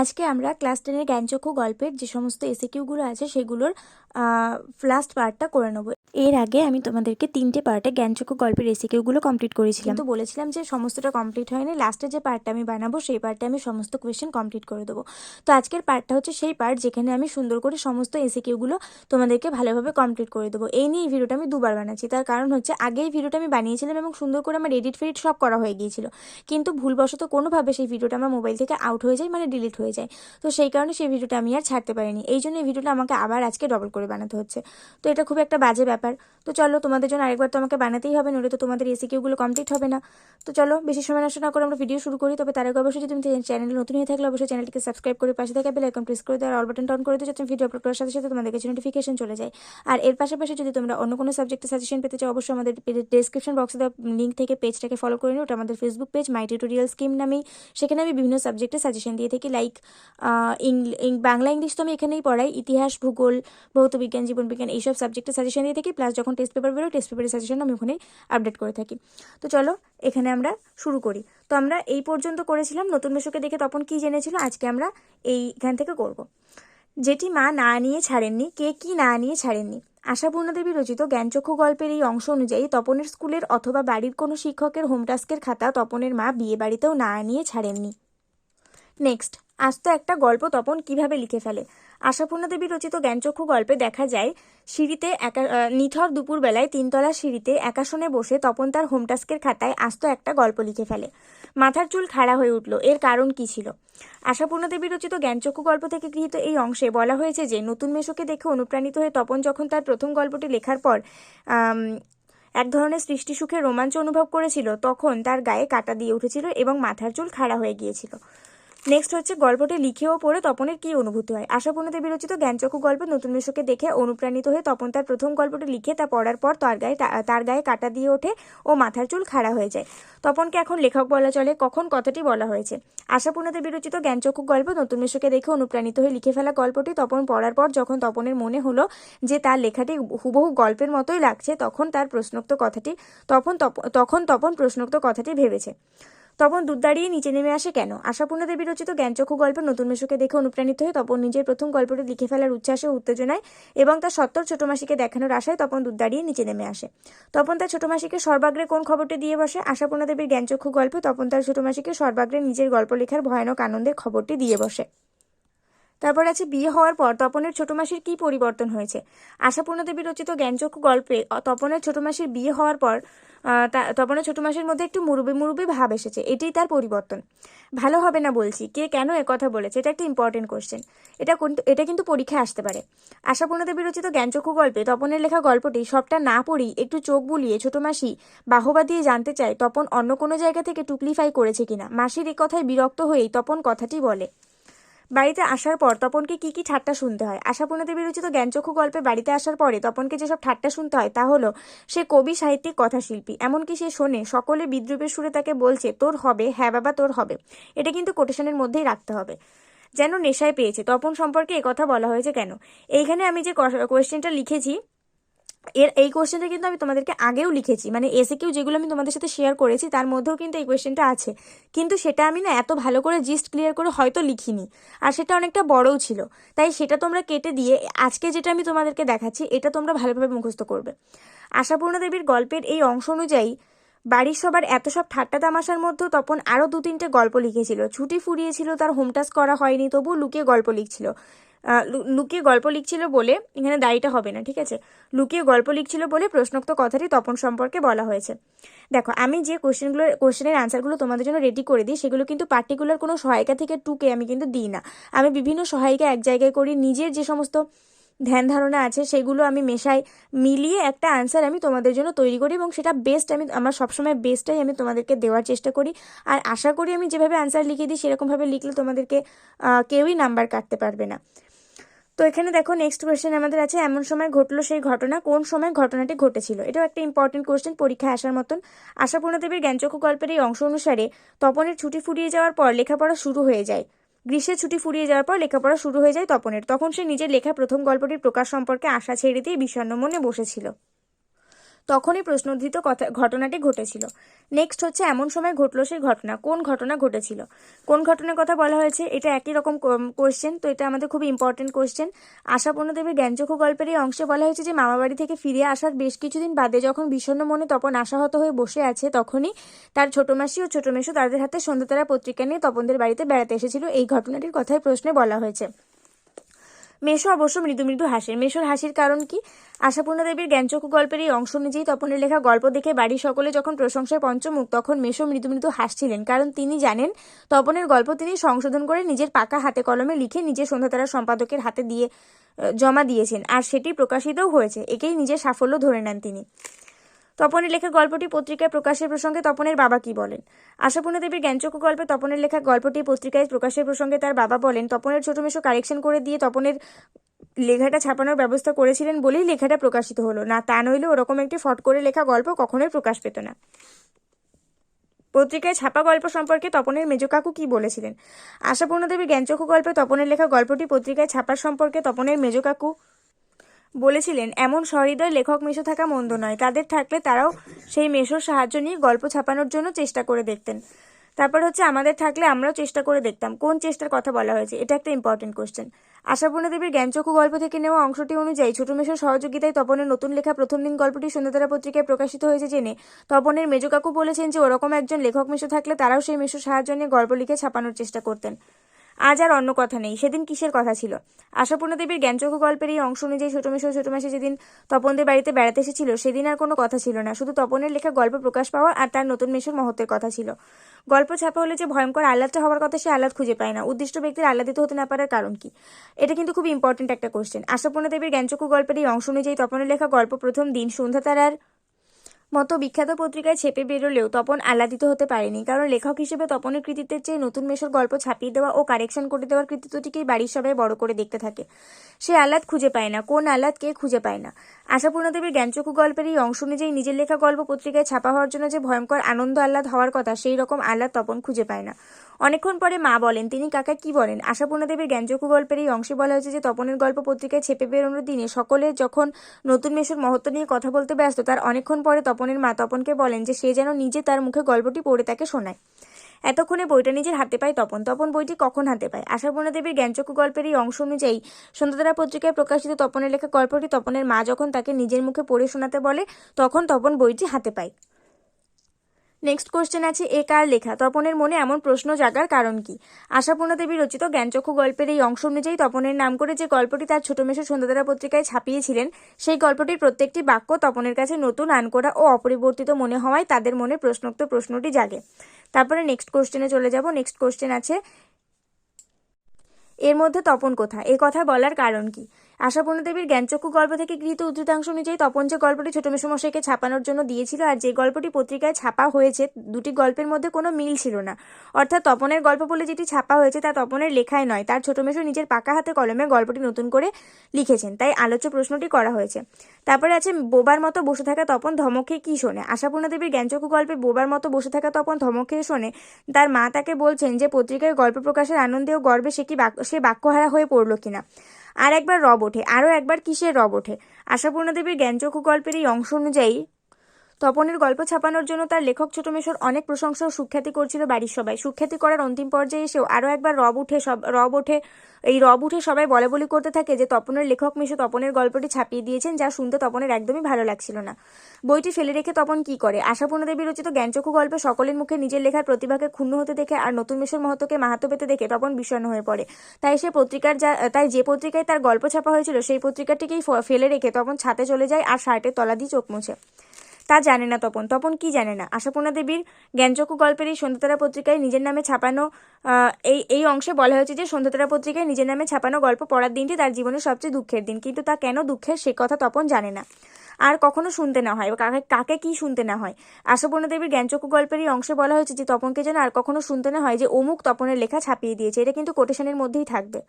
আজকে আমরা ক্লাস টেনের জ্ঞানচক্ষু গল্পের যে সমস্ত এসিকিউগুলো আছে সেগুলোর লাস্ট পার্টটা করে নেব। এর আগে আমি তোমাদেরকে তিনটে পার্টে জ্ঞানচক্ষু গল্পের এসিকিউগুলো কমপ্লিট করেছিলাম। তো বলেছিলাম যে সমস্তটা কমপ্লিট হয়নি লাস্টে যে পার্টটা আমি বানাবো সেই পার্টে আমি সমস্ত কোয়েশ্চেন কমপ্লিট করে দেবো। তো আজকের পার্টটা হচ্ছে সেই পার্ট যেখানে আমি সুন্দর করে সমস্ত এসিকিউগুলো তোমাদেরকে ভালোভাবে কমপ্লিট করে দেবো। এই নিয়ে এই ভিডিওটা আমি দুবার বানাচ্ছি। তার কারণ হচ্ছে, আগে এই ভিডিওটা আমি বানিয়েছিলাম এবং সুন্দর করে আমার এডিট ফেডিট সব করা হয়ে গিয়েছিল। কিন্তু ভুলবশত কোনোভাবে সেই ভিডিওটা আমার মোবাইল থেকে আউট হয়ে যায় মানে ডিলিট হয়ে যায়। তো সেই কারণে সেই ভিডিওটা আমি আর ছাড়তে পারিনি। এই জন্য এই ভিডিওটা আমাকে আবার আজকে ডবল করে বানাতে হচ্ছে। তো এটা খুব একটা বাজে ব্যাপার। তো চলো, তোমাদের জন্য আরেকবার তো আমাকে বানাতেই হবে, নইলে তো তোমাদের এসিকিউগুলো কমপ্লিট হবে না। তো চলো, বেশি সময় নষ্ট না করে আমরা ভিডিও শুরু করি। তবে তার আগে অবশ্যই যদি তুমি চ্যানেলে নতুন হয়ে থাকলে অবশ্যই চ্যানেলটিকে সাবস্ক্রাইব করে পাশে থাকা বেল আইকন প্রেস করে দেওয়ার অল বাটন অন করে দিও যাতে ভিডিও আপলোড করার সাথে সাথে তোমাদের কাছে নোটিফিকেশন চলে যায়। আর এর পাশাপাশি যদি তোমরা অন্য কোনো সাবজেক্টে সাজেশন পেতে চাও, অবশ্যই আমাদের ডেসক্রিপশন বক্সে দেওয়া লিঙ্ক থেকে পেজটাকে ফলো করে নিও। ওটা আমাদের Facebook page my tutorial scheme নামেই। সেখানে আমি বিভিন্ন সাবজেক্টে সাজেশন দিয়ে থাকি লাইক বাংলা, ইংলিশ তো আমি এখানেই পড়াই। ইতিহাস, ভূগোল, ভৌত বিজ্ঞান, জীবন বিজ্ঞান, এইসব সাবজেক্টে সাজেশন দিয়ে থাকি। প্লাস যখন টেস্ট পেপার বেরো টেস্ট পেপারের সাজেশন আমি ওখানেই আপডেট করে থাকি। তো চলো, এখানে আমরা শুরু করি। তো আমরা এই পর্যন্ত করেছিলাম। নতুন মেশোকে দেখে তখন কি জেনেছিল, আজকে আমরা এইখান থেকে করব। যেটি মা না নিয়ে ছাড়েননি, কে কি না নিয়ে ছাড়েননি। আশাপূর্ণা দেবী রচিত জ্ঞানচক্ষু গল্পের এই অংশ অনুযায়ী তপনের স্কুলের অথবা বাড়ির কোনো শিক্ষকের হোমটাস্কের খাতা তপনের মা বিয়ে বাড়িতেও না নিয়ে ছাড়েননি। নেক্সট আস্ত একটা গল্প তপন কীভাবে লিখে ফেলে? আশাপূর্ণা দেবী রচিত জ্ঞানচক্ষু গল্পে দেখা যায়, সিঁড়িতে একা নিথর দুপুরবেলায় তিনতলা সিঁড়িতে একাশনে বসে তপন তার হোমটাস্কের খাতায় আস্ত একটা গল্প লিখে ফেলে। মাথার চুল খাড়া হয়ে উঠল, এর কারণ কি ছিল? আশাপূর্ণা দেবী রচিত জ্ঞানচক্ষু গল্প থেকে গৃহীত এই অংশে বলা হয়েছে যে, নতুন মেশোকে দেখে অনুপ্রাণিত হয়ে তপন যখন তার প্রথম গল্পটি লেখার পর এক ধরনের সৃষ্টি সুখের রোমাঞ্চ অনুভব করেছিল, তখন তার গায়ে কাটা দিয়ে উঠেছিল এবং মাথার চুল খাড়া হয়ে গিয়েছিল। নেক্সট হচ্ছে গল্পটি লিখেও পড়ে তপনের কি অনুভূতি হয়? আশাপূর্ণ দেবী রচিত জ্ঞানচক্ষু গল্প নতুন মিশকে দেখে অনুপ্রাণিত হয়ে তপন তার প্রথম গল্পটি লিখে তা পড়ার পর তার গায়ে তার গায়ে কাটা দিয়ে ওঠে ও মাথার চুল খাড়া হয়ে যায়। তপনকে এখন লেখক বলা চলে। কখন কথাটি বলা হয়েছে? আশাপূর্ণ দেবী রচিত জ্ঞানচক্ষু গল্প নতুন মিশকে দেখে অনুপ্রাণিত হয়ে লিখে ফেলা গল্পটি তপন পড়ার পর যখন তপনের মনে হলো যে তার লেখাটি হুবহু গল্পের মতোই লাগছে, তখন তার প্রশ্নোক্ত কথাটি, তখন তখন তপন প্রশ্নোক্ত কথাটি ভেবেছে। তপন দুধ দাঁড়িয়ে নিচে নেমে আসে কেন? আশাপূর্ণা দেবী রচিত জ্ঞানচক্ষু গল্প নতুন মেশুকে দেখে অনুপ্রাণিত হয়ে তপন নিজের প্রথম গল্পটি লিখে ফেলার উচ্ছ্বাসে উত্তেজনায় এবং তার সত্তর ছোট মাসিকে দেখানোর আশায় তপন দুধ দাঁড়িয়ে নিচে নেমে আসে। তপন তার ছোট মাসিকে সর্বাগ্রে কোন খবরটি দিয়ে বসে? আশাপূর্ণা দেবীর জ্ঞানচক্ষু গল্পে তপন তার ছোট মাসিকে সর্বাগ্রে নিজের গল্প লেখার ভয়ানক আনন্দের খবরটি দিয়ে বসে। তারপর আছে বিয়ে হওয়ার পর তপনের ছোট মাসির কী পরিবর্তন হয়েছে? আশাপূর্ণ দেবী রচিত জ্ঞানচক্ষু গল্পে তপনের ছোট মাসির বিয়ে হওয়ার পর তপনের ছোট মাসির মধ্যে একটু মুরুবি মুরুবি ভাব এসেছে। এটাই তার পরিবর্তন। ভালো হবে না বলছি, কে কেন কথা বলেছে? এটা একটা ইম্পর্টেন্ট কোশ্চেন এটা এটা কিন্তু পরীক্ষায় আসতে পারে। আশাপূর্ণ দেবী রচিত জ্ঞানচক্ষু গল্পে তপনের লেখা গল্পটি সবটা না পড়েই একটু চোখ বুলিয়ে ছোট মাসি বাহবা দিয়ে জানতে চায় তপন অন্য কোনো জায়গা থেকে টুকলিফাই করেছে কিনা। মাসির এ কথায় বিরক্ত হয়েই তপন কথাটি বলে। বাড়িতে আসার পর তপনকে কি কি ঠাট্টা শুনতে হয়? আশাপূর্ণা দেবী রচিত জ্ঞানচক্ষু গল্পে বাড়িতে আসার পরে তপনকে যেসব ঠাট্টা শুনতে হয় তা হলো, সে কবি, সাহিত্যিক, কথাশিল্পী, এমনকি সে শোনে, সকলে বিদ্রুপের সুরে তাকে বলছে, তোর হবে হ্যাঁ বাবা, তোর হবে। এটা কিন্তু কোটেশনের মধ্যেই রাখতে হবে। যেন নেশায় পেয়েছে। তপন সম্পর্কে কথা বলা হয়েছে কেন? এইখানে আমি যে কোয়েশ্চেনটা লিখেছি এর, এই কোয়েশ্চেনটা কিন্তু আমি তোমাদেরকে আগেও লিখেছি। মানে এসে কেউ যেগুলো আমি তোমাদের সাথে শেয়ার করেছি, তার মধ্যেও কিন্তু এই কোয়েশ্চেনটা আছে। কিন্তু সেটা আমি না এত ভালো করে জিস্ট ক্লিয়ার করে হয়তো লিখিনি। আর সেটা অনেকটা বড়ও ছিল। তাই সেটা তোমরা কেটে দিয়ে, আজকে যেটা আমি তোমাদেরকে দেখাচ্ছি, এটা তোমরা ভালোভাবে মুখস্থ করবে। আশাপূর্ণ দেবীর গল্পের এই অংশ অনুযায়ী, বাড়ির সবার এত সব ঠাট্টা তামাশার মধ্যেও তখন আরও দু তিনটে গল্প লিখেছিল। ছুটি ফুরিয়েছিল, তার হোমটাস করা হয়নি তবু লুকিয়ে গল্প লিখছিল। লুকিয়ে গল্প লিখছিল বলে এখানে দায়ীটা হবে না, ঠিক আছে? লুকিয়ে গল্প লিখছিল বলে প্রশ্নোক্ত কথাটি তপন সম্পর্কে বলা হয়েছে। দেখো, আমি যে কোশ্চেনগুলো, কোশ্চেনের আনসারগুলো তোমাদের জন্য রেডি করে দিই, সেগুলো কিন্তু পার্টিকুলার কোনো সহায়িকা থেকে টুকে আমি কিন্তু দিই না। আমি বিভিন্ন সহায়িকা এক জায়গায় করি, নিজের যে সমস্ত ধ্যান ধারণা আছে, সেগুলো আমি মেশাই, মিলিয়ে একটা আনসার আমি তোমাদের জন্য তৈরি করি এবং সেটা বেস্ট আমি, আমার সবসময় বেস্টটাই আমি তোমাদেরকে দেওয়ার চেষ্টা করি। আর আশা করি আমি যেভাবে আনসার লিখে দিই, সেরকমভাবে লিখলে তোমাদেরকে কেউই নাম্বার কাটতে পারবে না। তো এখানে দেখো নেক্সট কোয়েশ্চেন আমাদের আছে, এমন সময় ঘটলো সেই ঘটনা, কোন সময় ঘটনাটি ঘটেছিল? এটাও একটা ইম্পর্টেন্ট কোয়েশ্চেন পরীক্ষায় আসার মতন। আশাপূর্ণ দেবীর জ্ঞানচক্ষু গল্পের এই অংশ অনুসারে তপনের ছুটি ফুরিয়ে যাওয়ার পর লেখাপড়া শুরু হয়ে যায়। গ্রীষ্মের ছুটি ফুরিয়ে যাওয়ার পর লেখাপড়া শুরু হয়ে যায় তপনের। তখন সে নিজের লেখা প্রথম গল্পটির প্রকাশ সম্পর্কে আশা ছেড়ে দিয়ে বিষণ্ণ মনে বসেছিল। তখনই প্রশ্নোদ্ধৃত কথা ঘটনাটি ঘটেছিল। নেক্সট হচ্ছে, এমন সময় ঘটলো সেই ঘটনা। কোন ঘটনা ঘটেছিল? কোন ঘটনার কথা বলা হয়েছে? এটা একই রকম কোয়েশ্চেন তো এটা আমাদের খুব ইম্পর্টেন্ট কোয়েশ্চেন আশাপূর্ণ দেবীর জ্ঞানচক্ষু গল্পের এই অংশে বলা হয়েছে যে, মামাবাড়ি থেকে ফিরে আসার বেশ কিছুদিন বাদে যখন বিষণ্ণ মনে তপন আশাহত হয়ে বসে আছে, তখনই তার ছোট মাসি ও ছোট মেশো তাদের হাতে সন্ধ্যাতারা পত্রিকা নিয়ে তপনদের বাড়িতে বেড়াতে এসেছিল। এই ঘটনাটির কথাই প্রশ্নে বলা হয়েছে। মেশো অবশ্য মৃদু মৃদু হাসেন মেশোর হাসির কারণ কি? আশাপূর্ণা দেবীর জ্ঞানচক্ষু গল্পের এই অংশ অনুযায়ী তপনের লেখা গল্প দেখে বাড়ির সকলে যখন প্রশংসায় পঞ্চমুখ, তখন মেশো মৃদু মৃদু হাসছিলেন। কারণ তিনি জানেন, তপনের গল্প তিনি সংশোধন করে নিজের পাকা হাতে কলমে লিখে নিজের সন্ধ্যাতারা সম্পাদকের হাতে দিয়ে জমা দিয়েছেন। আর সেটি প্রকাশিতও হয়েছে। একেই নিজের সাফল্য ধরে নেন তিনি। তপনের লেখা গল্পটি পত্রিকায় প্রকাশের প্রসঙ্গে তপনের বাবা কি বলেন? আশাপূর্ণা দেবীর জ্ঞানচক্ষু গল্পে তপনের লেখা গল্পটি পত্রিকায় প্রকাশের প্রসঙ্গে তার বাবা বলেন, তপনের ছোট মেশো কারেকশন করে দিয়ে তপনের লেখাটা ছাপানোর ব্যবস্থা করেছিলেন বলেই লেখাটা প্রকাশিত হলো। না তা নইলে ওরকম একটি ফট করে লেখা গল্প কখনোই প্রকাশ পেত না। পত্রিকায় ছাপা গল্প সম্পর্কে তপনের মেজ কাকু কি বলেছিলেন? আশাপূর্ণ দেবীর জ্ঞানচক্ষু গল্পে তপনের লেখা গল্পটি পত্রিকায় ছাপার সম্পর্কে তপনের মেজ কাকু বলেছিলেন, এমন সহৃদয় লেখক মেশো থাকা মন্দ নয়। তাদের থাকলে তারাও সেই মেশোর সাহায্য নিয়ে গল্প ছাপানোর জন্য চেষ্টা করে দেখতেন। তারপর হচ্ছে, আমাদের থাকলে আমরাও চেষ্টা করে দেখতাম। কোন চেষ্টার কথা বলা হয়েছে? এটা একটা ইম্পর্টেন্ট কোশ্চেন আশাপূর্ণা দেবীর জ্ঞানচক্ষু গল্প থেকে নেওয়া অংশটি অনুযায়ী, ছোট মেশোর সহযোগিতায় তপনের নতুন লেখা প্রথম দিন গল্পটি সন্ধ্যাতারা পত্রিকায় প্রকাশিত হয়েছে জেনে তপনের মেজকাকু বলেছেন যে, ওরকম একজন লেখক মেশো থাকলে তারাও সেই মেশোর সাহায্য নিয়ে গল্প লিখে ছাপানোর চেষ্টা করতেন। আজ আর অন্য কথা নেই। সেদিন কিসের কথা ছিল? আশাপূর্ণা দেবীর জ্ঞানচক্ষু গল্পের এই অংশ অনুযায়ী ছোট মেশো ছোট মাসে যেদিন তপনদের বাড়িতে বেড়াতে এসেছিল, সেদিন আর কোনো কথা ছিল না। শুধু তপনের লেখা গল্প প্রকাশ পাওয়া আর তার নতুন মেশোর মহত্বের কথা ছিল। গল্প ছাপা হলে যে ভয়ঙ্কর আহ্লাদটা হওয়ার কথা সে আহ্লাদ খুঁজে পায় না। উদ্দিষ্ট ব্যক্তির আহ্লাদিত হতে না পারার কারণ কি? এটা কিন্তু খুব ইম্পর্টেন্ট একটা কোশ্চেন আশাপূর্ণা দেবীর জ্ঞানচক্ষু গল্পের এই অংশ অনুযায়ী তপনের লেখা গল্প প্রথম দিন, সন্ধ্যা তারার মতো বিখ্যাত পত্রিকায় ছেপে বেরোলেও তপন আহ্লাদিত হতে পারেনি। কারণ লেখক হিসেবে তপনের কৃতিত্বের চেয়ে নতুন মেশোর গল্প ছাপিয়ে দেওয়া ও কারেকশন করে দেওয়ার কৃতিত্বটিকেই বাড়ির সবাই বড় করে দেখতে থাকে। সে আহ্লাদ খুঁজে পায় না। কোন আহ্লাদ কে খুঁজে পায় না? আশাপূর্ণা দেবীর জ্ঞানচক্ষু গল্পের এই অংশ অনুযায়ী নিজের লেখা গল্প পত্রিকায় ছাপা হওয়ার জন্য যে ভয়ঙ্কর আনন্দ আহ্লাদ হওয়ার কথা, সেই রকম আহ্লাদ তপন খুঁজে পায় না। অনেকক্ষণ পরে মা বলেন, তিনি কাকা কি বলেন? আশাপূর্ণা দেবীর জ্ঞানচক্ষু গল্পের এই অংশে বলা হয়েছে যে, তপনের গল্প পত্রিকায় ছেপে বেরোনোর দিনে সকলে যখন নতুন মেশোর মহত্ব নিয়ে কথা বলতে ব্যস্ত, তার অনেকক্ষণ পরে তপনের মা তপনকে বলেন যে সে যেন নিজে তার মুখে গল্পটি পড়ে তাকে শোনায়। এতক্ষণে বইটা নিজের হাতে পায় তপন। তপন বইটি কখন হাতে পায়? আশাপূর্ণা দেবীর জ্ঞানচক্ষু গল্পের এই অংশ অনুযায়ী সন্ধ্যাতারা পত্রিকায় প্রকাশিত তপনের লেখা গল্পটি তপনের মা যখন তাকে নিজের মুখে পড়ে শোনাতে বলে, তখন তপন বইটি হাতে পায়। নেক্সট কোশ্চেন আছে, এ কার লেখা? তপনের মনে এমন প্রশ্ন জাগার কারণ কি? আশাপূর্ণা দেবী রচিত জ্ঞানচক্ষু গল্পের এই অংশ অনুযায়ী তপনের নাম করে যে গল্পটি তার ছোট মেশো সন্ধ্যাতারা পত্রিকায় ছাপিয়েছিলেন, সেই গল্পটির প্রত্যেকটি বাক্য তপনের কাছে নতুন আনকোড়া ও অপরিবর্তিত মনে হওয়ায় তাদের মনে প্রশ্নোক্ত প্রশ্নটি জাগে। তারপরে নেক্সট কোশ্চেনে চলে যাব। নেক্সট কোশ্চেন আছে, এর মধ্যে তপন কোথায়? এ কথা বলার কারণ কি? আশাপূর্ণ দেবীর জ্ঞানচক্ষু গল্প থেকে গৃহীত উদ্ধৃতাংশ অনুযায়ী তপন যে গল্পটি ছোট মেসমশাইকে ছাপানোর জন্য দিয়েছিল, আর যে গল্পটি পত্রিকায় ছাপা হয়েছে, দুটি গল্পের মধ্যে কোনো মিল ছিল না। অর্থাৎ তপনের গল্প বলে যেটি ছাপা হয়েছে তা তপনের লেখায় নয়, তার ছোট মেশো নিজের পাকা হাতে কলমে গল্পটি নতুন করে লিখেছেন, তাই আলোচ্য প্রশ্নটি করা হয়েছে। তারপরে আছে, বোবার মতো বসে থাকা তপন ধমকে কি শোনে? আশাপূর্ণ দেবীর জ্ঞানচক্ষু গল্পে বোবার মতো বসে থাকা তপন ধমকে শোনে। তার মা তাকে বলছেন যে পত্রিকায় গল্প প্রকাশের আনন্দে ও গর্বে সে কি সে বাক্যহারা হয়ে পড়ল কিনা? আর একবার রব ওঠে, আরও একবার কিসের রব ওঠে? আশাপূর্ণা দেবীর জ্ঞানচক্ষু গল্পের এই অংশ অনুযায়ী তপনের গল্প ছাপানোর জন্য তার লেখক ছোট মেশোর অনেক প্রশংসা ও সুখ্যাতি করছিল বাড়ির সবাই। সুখ্যাতি করার অন্তিম পর্যায়ে এসেও আরও একবার রব উঠে সব, রব ওঠে, এই রব উঠে সবাই বলে বলি করতে থাকে যে তপনের লেখক মেশো তপনের গল্পটি ছাপিয়ে দিয়েছেন যা শুনতে তপনের একদমই ভালো লাগছিল না। বইটি ফেলে রেখে তপন কি করে? আশাপূর্ণা দেবী রচিত জ্ঞানচক্ষু গল্পে সকলের মুখে নিজের লেখার প্রতিভাকে ক্ষুণ্ণ হতে দেখে আর নতুন মেশোর মহত্বকে মাহাতো পেতে দেখে তপন বিষণ্ণ হয়ে পড়ে। তাই সে পত্রিকার যা, তাই যে পত্রিকায় তার গল্প ছাপা হয়েছিল সেই পত্রিকাটিকেই ফেলে রেখে তপন ছাতে চলে যায় আর শার্টের তলা দিয়ে চোখ মুছে। তা জানে না তপন। তপন কি জানে না? আশাপূর্ণা দেবীর জ্ঞানচক্ষু গল্পের এই সন্ধ্যাতারা পত্রিকায় নিজের নামে ছাপানো এই এই অংশে বলা হয়েছে যে সন্ধ্যাতারা পত্রিকায় নিজের নামে ছাপানো গল্প পড়ার দিনটি তার জীবনের সবচেয়ে দুঃখের দিন। কিন্তু তা কেন দুঃখের? সে কথা তপন জানে না। আর কখনো শুনতে না হয়। কাকে কাকে কি শুনতে না হয়? আশাপূর্ণা দেবীর জ্ঞানচক্ষু গল্পের এই অংশে বলা হয়েছে যে তপনকে যেন আর কখনো শুনতে না হয় যে অমুক তপনের লেখা ছাপিয়ে দিয়েছে। এটা কিন্তু কোটেশনের মধ্যেই থাকবে।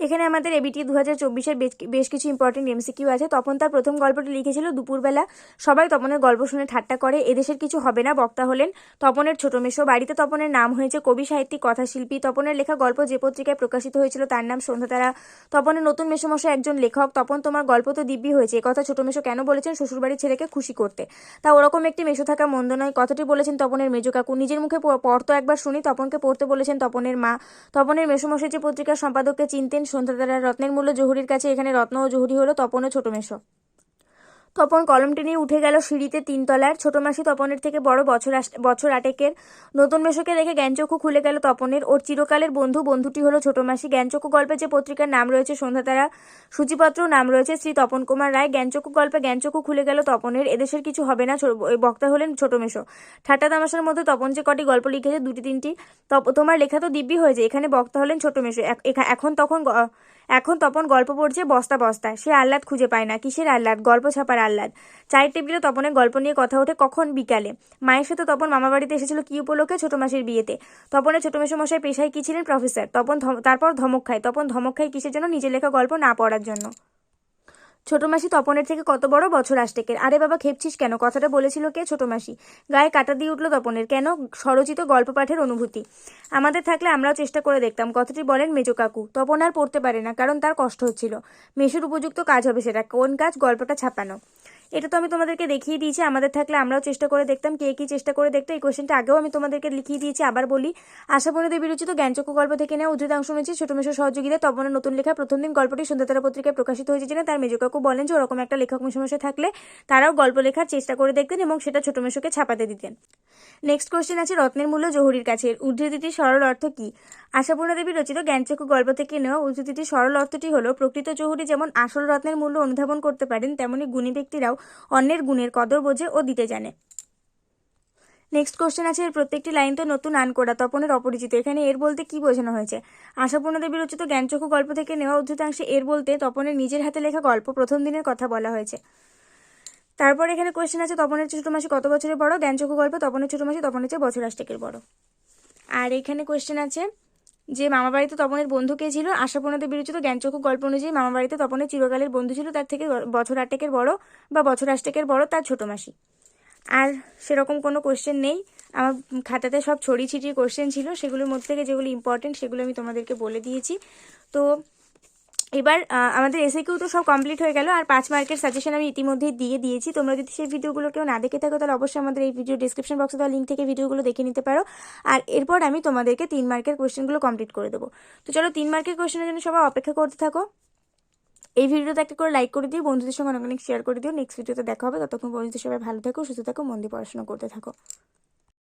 এখানে আমাদের এবিটি দু হাজার চব্বিশের বেশ কিছু ইম্পর্টেন্ট এমসিকিউ আছে। তপন তার প্রথম গল্পটি লিখেছিল দুপুরবেলা। সবাই তপনের গল্প শুনে ঠাট্টা করে। এদেশের কিছু হবে না, বক্তা হলেন তপনের ছোট মেশো বাড়িতে তপনের নাম হয়েছে কবি সাহিত্যিক, কথাশিল্পী। তপনের লেখা গল্প যে পত্রিকায় প্রকাশিত হয়েছিল তার নাম সন্ধ্যাতারা। তপনের নতুন মেশোমশাই একজন লেখক। তপন, তোমার গল্প তো দিব্যি হয়েছে। কথা ছোট মেশো কেন বলেছেন? শ্বশুরবাড়ির ছেলেকে খুশি করতে। তা ওরকম একটি মেশো থাকা মন্দ নয়। কথাটি বলেছেন তপনের মেজো কাকু। নিজের মুখে পড়তো একবার শুনি। তপনকে পড়তে বলেছেন তপনের মা। তপনের মেসোমশাই যে পত্রিকার সম্পাদককে চিনতেন সন্ধ্যাতারা রত্নের মূল্য জহুরির কাছে এখানে রত্ন ও জহুরি হলো তপন ও ছোট মেশো। তপন কলমটি নিয়ে উঠে গেল সিঁড়িতে তিনতলার। ছোট মাসি তপনের থেকে বড় বছর বছর আটেকের। নতুন মেশোকে দেখে জ্ঞানচক্ষু খুলে গেল তপনের। ওর চিরকালের বন্ধু, বন্ধুটি হলো ছোট মাসি। জ্ঞানচক্ষু গল্পে যে পত্রিকার নাম রয়েছে সন্ধ্যাতারা সূচিপত্র নাম রয়েছে শ্রী তপন কুমার রায়। জ্ঞানচক্ষু গল্পে জ্ঞানচক্ষু খুলে গেল তপনের। এদেশের কিছু হবে না। বক্তা হলেন ছোট মেশো ঠাট্টা তামাশার মধ্যে তপন যে কটি গল্প লিখেছে, দুটি, তিনটি তোমার লেখা তো দিব্যি হয়েছে। এখানে বক্তা হলেন ছোট মেশো এখা- এখন তখন এখন তপন গল্প পড়ছে বস্তা বস্তা সে আহ্লাদ খুঁজে পায় না। কিসের আহ্লাদ? গল্প ছাপার আহ্লাদ। চায়ের টেবিলে তপনের গল্প নিয়ে কথা ওঠে কখন বিকালে। মায়ের সাথে তপন মামা বাড়িতে এসেছিল কি উপলক্ষে ছোট মাসির বিয়েতে। তপনের ছোট মেশো মশাই পেশায় কি ছিলেন প্রফেসর? তপন তারপর ধমক খায়। তপন ধমক খায় কিসের জন্য? নিজের লেখা গল্প না পড়ার জন্য। ছোট মাসি তপনের থেকে কত বড় বছর আষ্টেকের? আরে বাবা, খেপছিস কেন? কথাটা বলেছিল কে ছোট মাসি? গায়ে কাটা দিয়ে উঠল তপনের। কেন? স্বরচিত গল্প পাঠের অনুভূতি। আমাদের থাকলে আমরাও চেষ্টা করে দেখতাম, কথাটি বলেন মেজো কাকু। তপন আর পড়তে পারে না, কারণ তার কষ্ট হচ্ছিল। মেশুর উপযুক্ত কাজ হবে সেটা, কোন কাজ? গল্পটা ছাপানো। এটা তো আমি তোমাদেরকে দেখিয়ে দিয়েছি, আমাদের থাকলে আমরাও চেষ্টা করে দেখতাম, কে কি চেষ্টা করে দেখতো। এই কোশ্চেনটা আগেও আমি তোমাদেরকে লিখিয়ে দিয়েছি, আবার বলি। আশাপূর্ণ দেবী রচিত জ্ঞানচক্র গল্প থেকে নেওয়া উদ্ধৃতাংশ রয়েছে ছোট মেশো সহযোগিতা, তপনের নতুন লেখা, প্রথম দিন গল্পটি সন্ধ্যাতারা পত্রিকায় প্রকাশিত হয়েছে জেনে তার মেজো কাকু বলেন যে ওরকম একটা লেখক মেশোমশাই থাকলে তারাও গল্প লেখার চেষ্টা করে দেখতেন এবং সেটা ছোট মেশোকে ছাপাতে দিতেন। নেক্সট কোয়েশ্চেন আছে, রত্নের মূল্য জহুরির কাছে। উদ্ধৃতিটির সরল অর্থ কি? আশাপূর্ণা দেবী রচিত জ্ঞানচক্ষু গল্প থেকে নেওয়া উদ্ধৃতিটির সরল অর্থটি হলো, প্রকৃত জহুরি যেমন আসল রত্নের মূল্য অনুধাবন করতে পারেন, তেমনি গুণী ব্যক্তিরাও অন্যের গুণের কদর বোঝে ও দিতে জানে। নেক্সট কোশ্চেন আছে, এর প্রত্যেকটি লাইন তো নতুন আনকোডা তপনের অপরিচিত। এখানে এর বলতে কি বোঝানো হয়েছে? আশাপূর্ণা দেবী রচিত জ্ঞানচক্ষু গল্প থেকে নেওয়া উদ্ধৃতাংশে এর বলতে তপনের নিজের হাতে লেখা গল্প প্রথম দিনের কথা বলা হয়েছে। তারপর এখানে কোশ্চেন আছে, তপনের ছোট মাসি কত বছরের বড়? জ্ঞানচক্ষু গল্প তপনের ছোট মাসি তপনের চেয়ে বছর আষ্টেকের বড়। আর এখানে কোয়েশ্চেন আছে যে মামা বাড়িতে তপনের বন্ধু কে ছিল আশাপূর্ণতে বিরচিত জ্ঞানচক্ষু গল্প অনুযায়ী মামা বাড়িতে তপনের চিরকালের বন্ধু ছিল তার থেকে বছর আটেকের বড় বা বছর আষ্টেকের বড় তার ছোট মাসি। আর সেরকম কোনো কোশ্চেন নেই। আমার খাতাতে সব ছড়িয়ে ছিটিয়ে কোশ্চেন ছিল। সেগুলোর মধ্যে থেকে যেগুলো ইম্পর্টেন্ট সেগুলো আমি তোমাদেরকে বলে দিয়েছি। তো এবার আমাদের এসে কিউ তো সব কমপ্লিট হয়ে গেল। আর পাঁচ মার্কের সাজেশন আমি ইতিমধ্যেই দিয়ে দিয়েছি। তোমরা যদি সেই ভিডিওগুলো কেউ না দেখে থাকো, তাহলে অবশ্যই আমাদের এই ভিডিও ডিসক্রিপশন বক্সে দেওয়া লিঙ্ক থেকে ভিডিওগুলো দেখে নিতে পারো। আর এরপর আমি তোমাদেরকে তিন মার্কের কোশ্চেনগুলো কমপ্লিট করে দেবো। তো চলো, তিন মার্কের কোশ্চেনের জন্য সবাই অপেক্ষা করতে থাকো। এই ভিডিওতে একটা করে লাইক করে দিও, বন্ধুদের সঙ্গে অনেক অনেক শেয়ার করে দিও। নেক্সট ভিডিওতে দেখা হবে। ততক্ষণ পর্যন্ত সবাই ভালো থাকো, সুস্থ থাকো, মন দিয়ে পড়াশোনা করতে থাকো।